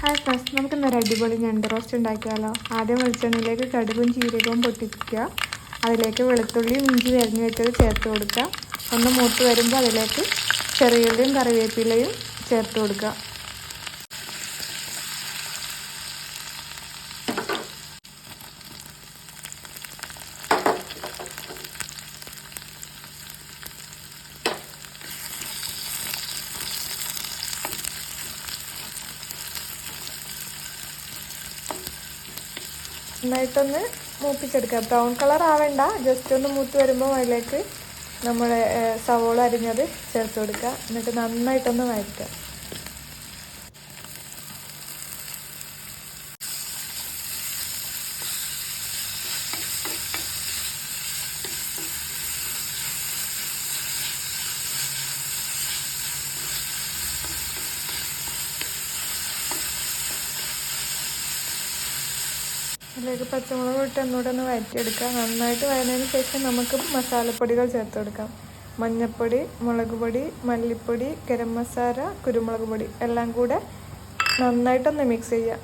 Hi friends നമുക്ക് ഇന്നൊരു അടിപൊളി ഞണ്ട് റോസ്റ്റ് ഉണ്ടാക്കിയാലോ? ആദ്യം വെളിച്ചെണ്ണയിലേക്ക് കടുകും ജീരകവും പൊട്ടിക്കുക. അതിലേക്ക് വെളുത്തുള്ളിയും ഇഞ്ചി വരിഞ്ഞ് വെച്ചത് ചേർത്ത് കൊടുക്കുക. ഒന്ന് മൂത്ത് വരുമ്പോൾ അതിലേക്ക് ചെറിയുള്ളിയും കറിവേപ്പിലയും ചേർത്ത് കൊടുക്കുക. നന്നായിട്ടൊന്ന് മൂപ്പിച്ചെടുക്കുക ബ്രൗൺ കളർ ആവേണ്ട. ജസ്റ്റ് ഒന്ന് മൂത്ത് വരുമ്പോൾ അതിലേക്ക് നമ്മൾ സവോള അരിഞ്ഞത് ചേർത്ത് കൊടുക്കുക. എന്നിട്ട് നന്നായിട്ടൊന്ന് വഴറ്റുക. അതിലേക്ക് പച്ചമുളക് ഇട്ട് ഒന്നുകൂടെ ഒന്ന് വഴറ്റിയെടുക്കാം. നന്നായിട്ട് വഴന്നതിന് ശേഷം നമുക്ക് മസാലപ്പൊടികൾ ചേർത്ത് കൊടുക്കാം. മഞ്ഞൾപ്പൊടി മുളക് പൊടി മല്ലിപ്പൊടി ഗരം മസാല കുരുമുളക് പൊടി എല്ലാം കൂടെ നന്നായിട്ടൊന്ന് മിക്സ് ചെയ്യുക.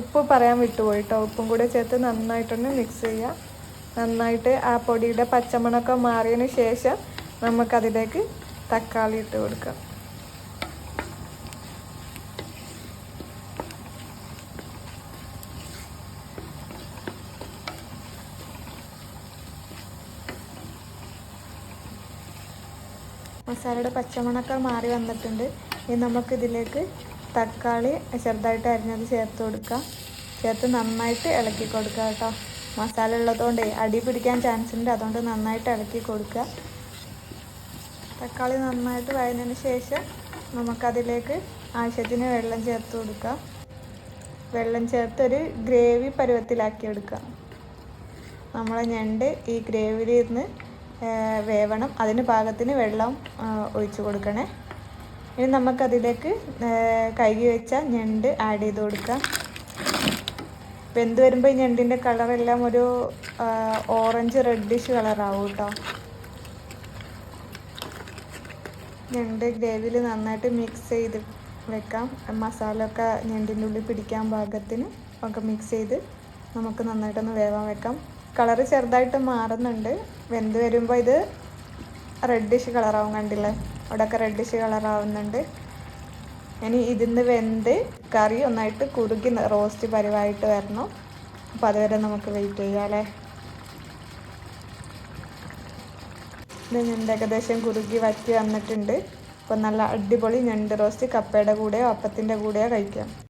ഉപ്പ് പറയാൻ വിട്ടുപോയിട്ടോ. ഉപ്പും കൂടെ ചേർത്ത് നന്നായിട്ടൊന്ന് മിക്സ് ചെയ്യുക. നന്നായിട്ട് ആ പൊടിയുടെ പച്ചമുളകൊക്കെ മാറിയതിന് ശേഷം നമുക്കതിലേക്ക് തക്കാളി ഇട്ട് കൊടുക്കാം. മസാലയുടെ പച്ചമണക്ക മാറി വന്നിട്ടുണ്ട്. ഇനി നമുക്കിതിലേക്ക് തക്കാളി ചെറുതായിട്ട് അരിഞ്ഞത് ചേർത്ത് കൊടുക്കാം. ചേർത്ത് നന്നായിട്ട് ഇളക്കി കൊടുക്കുക കേട്ടോ. മസാല ഉള്ളതുകൊണ്ട് അടി പിടിക്കാൻ ചാൻസ് ഉണ്ട്. അതുകൊണ്ട് നന്നായിട്ട് ഇളക്കി കൊടുക്കുക. തക്കാളി നന്നായിട്ട് വഴന്നതിന് ശേഷം നമുക്കതിലേക്ക് ആവശ്യത്തിന് വെള്ളം ചേർത്ത് കൊടുക്കുക. വെള്ളം ചേർത്ത് ഒരു ഗ്രേവി പരുവത്തിലാക്കി എടുക്കുക. നമ്മളെ ഞണ്ട് ഈ ഗ്രേവിയിൽ ഇരുന്ന് വേവണം. അതിന് പാകത്തിന് വെള്ളം ഒഴിച്ചു കൊടുക്കണേ. ഇനി നമുക്കതിലേക്ക് കഴുകി വെച്ച ഞണ്ട് ആഡ് ചെയ്ത് കൊടുക്കാം. വെന്ത് വരുമ്പോൾ ഈ ഞണ്ടിന്റെ കളറെല്ലാം ഒരു ഓറഞ്ച് റെഡിഷ് കളറാവും കേട്ടോ ഞണ്ട് ഗ്രേവിയിൽ നന്നായിട്ട് മിക്സ് ചെയ്ത് വെക്കാം. മസാല ഒക്കെ ഞണ്ടിന്റെ ഉള്ളിൽ പിടിക്കാൻ പാകത്തിന് ഒക്കെ മിക്സ് ചെയ്ത് നമുക്ക് നന്നായിട്ടൊന്ന് വേവാൻ വെക്കാം. കളറ് ചെറുതായിട്ട് മാറുന്നുണ്ട്. വെന്ത് വരുമ്പോൾ ഇത് റെഡിഷ് കളറാവും കണ്ടില്ലേ? അവിടെയൊക്കെ റെഡിഷ് കളറാവുന്നുണ്ട്. ഇനി ഇതിന്ന് വെന്ത് കറി ഒന്നായിട്ട് കുറുകി റോസ്റ്റ് പരിവായിട്ട് വരണം. അപ്പോൾ അതുവരെ നമുക്ക് വെയിറ്റ് ചെയ്യാം അല്ലേ? ഇത് ഞണ്ട് ഏകദേശം കുറുകി വറ്റി വന്നിട്ടുണ്ട്. അപ്പോൾ നല്ല അടിപൊളി ഞണ്ട് റോസ്റ്റ് കപ്പയുടെ കൂടെയോ അപ്പത്തിന്റെ കൂടെയോ കഴിക്കാം.